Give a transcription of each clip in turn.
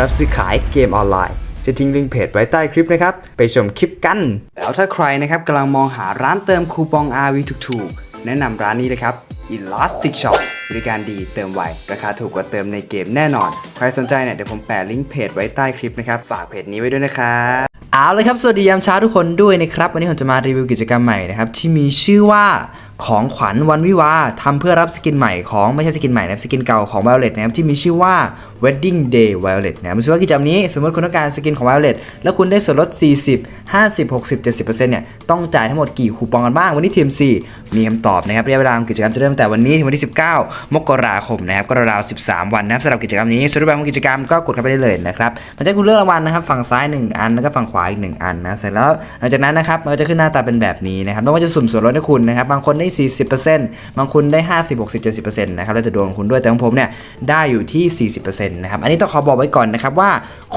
รับซื้อขายเกมออนไลน์ จะทิ้งลิงก์เพจไว้ใต้คลิปนะครับ ไปชมคลิปกัน แล้วถ้าใครนะครับกำลังมองหาร้านเติมคูปอง RV ถูกๆ แนะนำร้านนี้เลยครับ Elastic Shop บริการดีเติมไว ราคาถูกกว่าเติมในเกมแน่นอน ใครสนใจเนี่ยเดี๋ยวผมแปะลิงก์เพจไว้ใต้คลิปนะครับ ฝากเพจนี้ไว้ด้วยนะครับเอาเลยครับ สวัสดียามเช้าทุกคนด้วยนะครับ วันนี้ผมจะมารีวิวกิจกรรมใหม่นะครับ ที่มีชื่อว่า ของขวัญวันวิวาทำเพื่อรับสกินใหม่ของไม่ใช่สกินใหม่นะครับสกินเก่าของ Violet นะครับที่มีชื่อว่า Wedding Day Violet นะครับมันชื่อว่ากิจกรรมนี้สมมติคุณต้องการสกินของ Violet แล้วคุณได้ส่วนลด 40 50 60 70%เนี่ยต้องจ่ายทั้งหมดกี่คูปองกันบ้างวันนี้ทีม4มีคำตอบนะครับระยะเวลาของกิจกรรมจะเริ่มแต่วันนี้ถึงวันที่ 19 มกราคมนะครับก็ราวๆ13 วันนะครับสำหรับกิจกรรมนี้ส่วนรูปแบบของกิจกรรมก็กดเข้าไปได้เลยนะครับมันจะคุณเลือกรางวัลนะครับฝั่งซ้าย 1 อันแล้วก็ฝั่งขวาอีก 1 อันนะเสร็จแล้วหลังจากนั้นนะครับมันก็จะขึ้นหน้าตาเป็นแบบนี้นะครับแล้วก็จะสุ่มส่วนลดให้คุณนะครับบางคนได้40%บางคนได้ 50 60 70%นะครับแล้วจะดวงของคุณด้วยแต่ของผมเนี่ยได้อยู่ที่ 40%นะครับอันนี้ต้องขอบอกไว้ก่อนนะครับว่า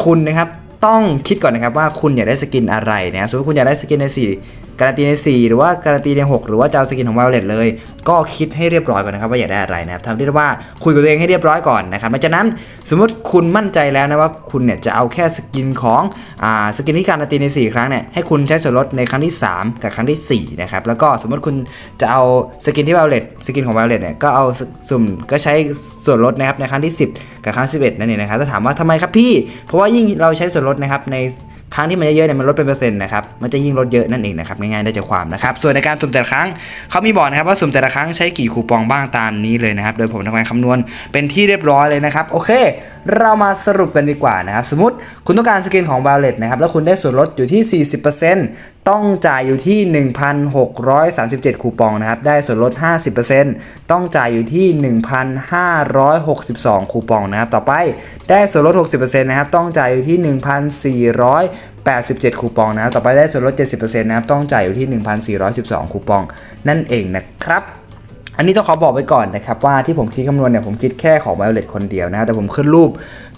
คุณนะครับต้องคิดก่อนนะครับว่าคุณอยากได้สกินอะไรนะครับสมมติคุณอยากได้สกินใน4การันตีใน 4 หรือว่าการันตีใน 6 หรือว่าจะเอาสกินของ Violet เลย ก็คิดให้เรียบร้อยก่อนนะครับว่าอยากได้อะไรนะครับทำที่เรียกว่าคุยกับตัวเองให้เรียบร้อยก่อนนะครับหลังจากนั้นสมมติคุณมั่นใจแล้วนะว่าคุณเนี่ยจะเอาแค่สกินของอ่าสกินที่การันตีใน 4 ครั้งเนี่ยให้คุณใช้ส่วนลดในครั้งที่ 3 กับครั้งที่4นะครับแล้วก็สมมติคุณจะเอาสกินที่ Violet สกินของ Violet เนี่ยก็เอาสุ่มก็ใช้ส่วนลดนะครับในครั้งที่ 10 กับครั้ง11นั่นเองนะครับถ้าถามว่าทำไมครับพี่ เพราะว่ายิ่งเราใช้ส่วนลดนะครับใน ครั้งที่มันเยอะๆเนี่ยมันลดเป็นเปอร์เซ็นต์นะครับมันจะยิ่งลดเยอะนั่นเองนะครับง่ายๆได้ใจความนะครับส่วนในการสุ่มแต่ละครั้งเขามีบอกนะครับว่าสุ่มแต่ละครั้งใช้กี่คูปองบ้างตามนี้เลยนะครับ โดยผมทำการคำนวณเป็นที่เรียบร้อยเลยนะครับโอเค เรามาสรุปกันดีกว่านะครับสมมติคุณต้องการสกินของ Violet นะครับแล้วคุณได้ส่วนลดอยู่ที่ 40%ต้องจ่ายอยู่ที่ 1,637 คูปองนะครับได้ส่วนลด 50%ต้องจ่ายอยู่ที่ 1,562 คูปองนะครับต่อไปได้ส่วนลด 60%นะครับต้องจ่ายอยู่ที่ 87 คูปองนะครับ ต่อไปได้ส่วนลด 70%นะครับ ต้องจ่ายอยู่ที่ 1,412 คูปอง นั่นเองนะครับ อันนี้ต้องขอบอกไว้ก่อนนะครับ ว่าที่ผมคิดคำนวณเนี่ยผมคิดแค่ของ Violet คนเดียวนะครับแต่ผมขึ้นรูป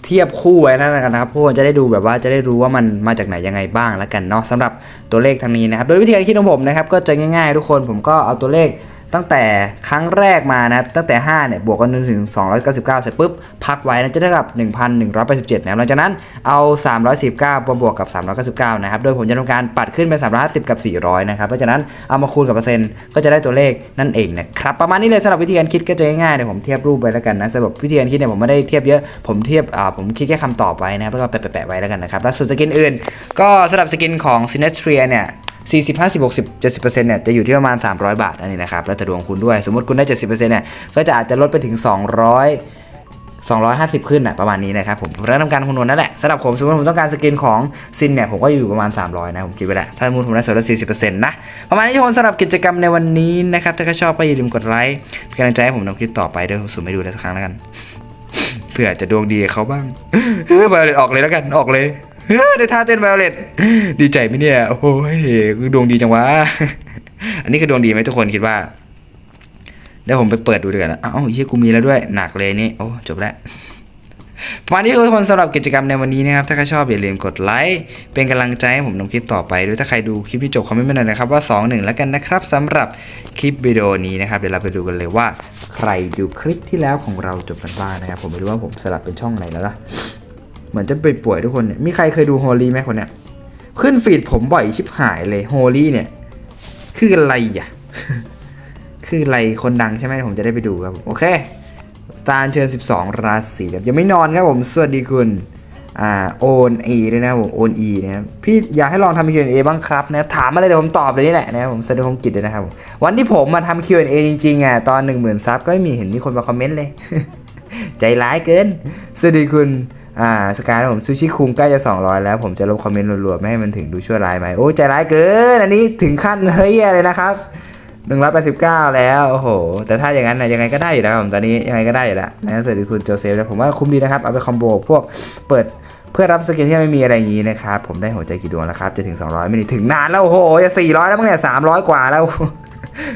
เทียบคู่ไว้แล้วกันนะครับเพื่อจะได้ดูแบบว่าจะได้รู้ว่ามันมาจากไหนยังไงบ้างแล้วกันเนาะสำหรับตัวเลขทางนี้นะครับ โดยวิธีการคิดของผมนะครับก็จะง่ายๆ ทุกคนผมก็เอาตัวเลข ตั้งแต่ครั้งแรกมานะครับ ตั้งแต่ 5 เนี่ย บวกกันจนถึง 299 เสร็จปุ๊บ พักไว้นะจะเท่ากับ 1,187นะครับหลังจากนั้นเอา 319มาบวกกับ 399 นะครับ โดยผมจะทำการปัดขึ้นเป็น350 กับ 400 นะครับเพราะฉะนั้นเอามาคูณกับเปอร์เซ็นต์ก็จะได้ตัวเลขนั่นเองนะครับ ประมาณนี้เลยสำหรับวิธีการคิดก็จะง่ายๆเดี๋ยวผมเทียบรูปไว้แล้วกันนะสำหรับวิธีการคิดเนี่ยผมไม่ได้เทียบเยอะ ผมเทียบอ่าผมคิดแค่คำตอบไว้นะครับแล้วก็แปะๆไว้แล้วกันนะครับแล้วส่วนสกินอื่น ก็สำหรับสกินของ Sinestria เนี่ย 40 50 60 70%เนี่ยจะอยู่ที่ประมาณ 300 บาทอันนี้นะครับแล้วแต่ดวงคุณด้วยสมมติคุณได้ 70%เนี่ยก็จะอาจจะลดไปถึง 200 250 ขึ้นนะประมาณนี้นะครับผมเริ่มทำการคำนวณนั่นแหละสำหรับผมสมมติผมต้องการสกินของซินเนี่ยผมก็อยู่ประมาณ 300 นะผมคิดไว้แหละถ้าสมมติผมได้ส่วนลด40%นะประมาณนี้ทุกคนสำหรับกิจกรรมในวันนี้นะครับถ้าใครชอบก็อย่าลืมกดไลค์เป็นกำลังใจให้ผมทำคลิปต่อไปด้วยผมสุ่มให้ดูได้สักครั้งแล้วกันเผื่อจะดวงดีเขาบ้างเฮ้ยไวโอเลตออกเลยแล้วกันออกเลย ได้ท่าเต้นไวโอเลตดีใจไหมเนี่ยโอ้ยดวงดีจังวะอันนี้คือดวงดีไหมทุกคนคิดว่าเดี๋ยวผมไปเปิดดูดีกว่านอ้าวเฮียกูมีแล้วด้วยหนักเลยนี่โอ้จบแล้วประมาณนี้ทุกคนสำหรับกิจกรรมในวันนี้นะครับ ถ้าใครชอบอย่าลืมกดไลค์ เป็นกำลังใจให้ผมทำคลิปต่อไปด้วยถ้าใครดูคลิปที่จบคอมเมนต์มาหน่อยนะครับว่า 2 1 แล้วกันนะครับสำหรับคลิปวิดีโอนี้นะครับ เดี๋ยวเราไปดูกันเลยว่า ใครดูคลิปที่แล้วของเราจบกันบ้างนะครับ ผมไม่รู้ว่าผมสลับเป็นช่องไหนแล้วล่ะ เหมือนจะปป่วยทุกคนเนี่ยมีใครเคยดูโฮลี่ไหมคนเนี้ยขึ้นฟีดผมบ่อยชิบหายเลยโฮลี่เนี่ย คืออะไรอะ คืออะไรคนดังใช่ไหมผมจะได้ไปดูครับ โอเค ตาลเชิญ 12 ราศีครับยังไม่นอนครับผมสวัสดีคุณอ่าโอนอีด้วยนะครับผมโอนอีนะครับพี่อยากให้ลองทำ Q&A บ้างครับนะถามมาเลยเดี๋ยวผมตอบเลยนี่แหละนะครับผมแสดงความกิจเลยนะครับวันที่ผมมาทำ Q&A จริงๆอะตอน 10,000ซับก็ไม่มีเห็นมีคนมาคอมเมนต์เลย ใจร้ายเกิน สวัสดีคุณ อ่าสกายผมซูชิคุงใกล้จะ 200 แล้วผมจะลบคอมเมนต์รัวๆไม่ให้มันถึงดูชั่วร้ายไหมโอ้ใจร้ายเกิน อันนี้ถึงขั้นเฮียเลยนะครับหนึ่งร้อยแปดสิบเก้าแล้วโอ้โห แต่ถ้าอย่างนั้นนะยังไงก็ได้อยู่แล้วผมตอนนี้ยังไงก็ได้อยู่แล้วนะสวัสดีคุณโจเซฟนะผมว่าคุ้มดีนะครับ เอาไปคอมโบพวกเปิดเพื่อรับสกินที่ไม่มีอะไรอย่างนี้นะครับ ผมได้หัวใจกี่ดวงแล้วครับ จะถึง 200 ไม่ได้ถึงนานแล้วโอ้โหจะ 400 แล้วมั้งเนี่ย 300 กว่าแล้ว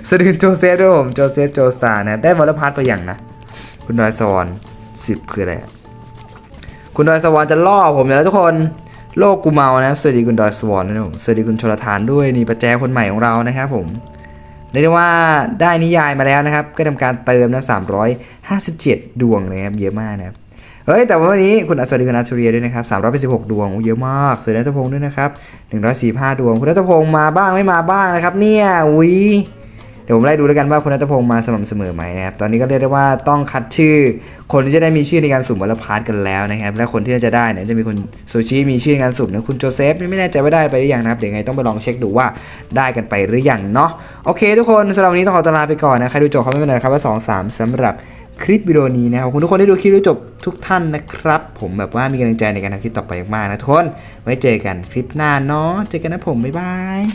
สวัสดีคุณโจเซฟด้วยผมโจเซฟโจสตาร์นะได้วอลเลย์พาร์ตไปอย่างนะ คุณดอยสวอนสิบคืออะไร คุณดอยสวอนจะล่อผมอยู่แล้วทุกคนโลกกูเมานะสวัสดีคุณดอยสวอนนะผมสวัสดีคุณชลทานด้วยนี่ประแจคนใหม่ของเรานะครับผมเรียกได้ว่าได้นิยายมาแล้วนะครับ ก็ทำการเติมนะ357ดดวงเลยครับเยอะมากนะครับเฮ้ยแต่วันนี้คุณอัศวดีคุณอัชเรียด้วยนะครับ316ดวงโอ้เยอะมากสวัสดีนัทพงศ์ด้วยนะครับ145ดวงคุณนัทพงศ์มาบ้างไม่มาบ้างนะครับ เนี่ยอุ้ย ดี๋ยวผมไล่ดูแล้วกันว่าคุณนัทพงศ์มาสม่ำเสมอไหมนะครับตอนนี้ก็เรียกได้ว่าต้องคัดชื่อ คนที่จะได้มีชื่อในการสุ่มวัลพาร์ทกันแล้วนะครับและคนที่จะได้เนี่ยจะมีคุณซูชิมีชื่อในการสุ่มนะคุณโจเซฟไม่แน่ใจว่าได้ไปหรือยังนะครับเดี๋ยวยังไงต้องไปลองเช็คดูว่าได้กันไปหรือยังเนาะโอเค ทุกคนสำหรับวันนี้ต้องขอตัวลาไปก่อนนะใครดูจบเขาไม่เป็นไรครับว่า 2 3สำหรับคลิปวิดีโอนี้นะครับคุณทุกคนที่ดูคลิปจบทุกท่านนะครับ ผมแบบว่ามีกำลังใจในการทำคลิปต่อไปมากนะทุกคน ไว้เจอกันคลิปหน้าเนาะเจอกันนะผมบ๊ายบาย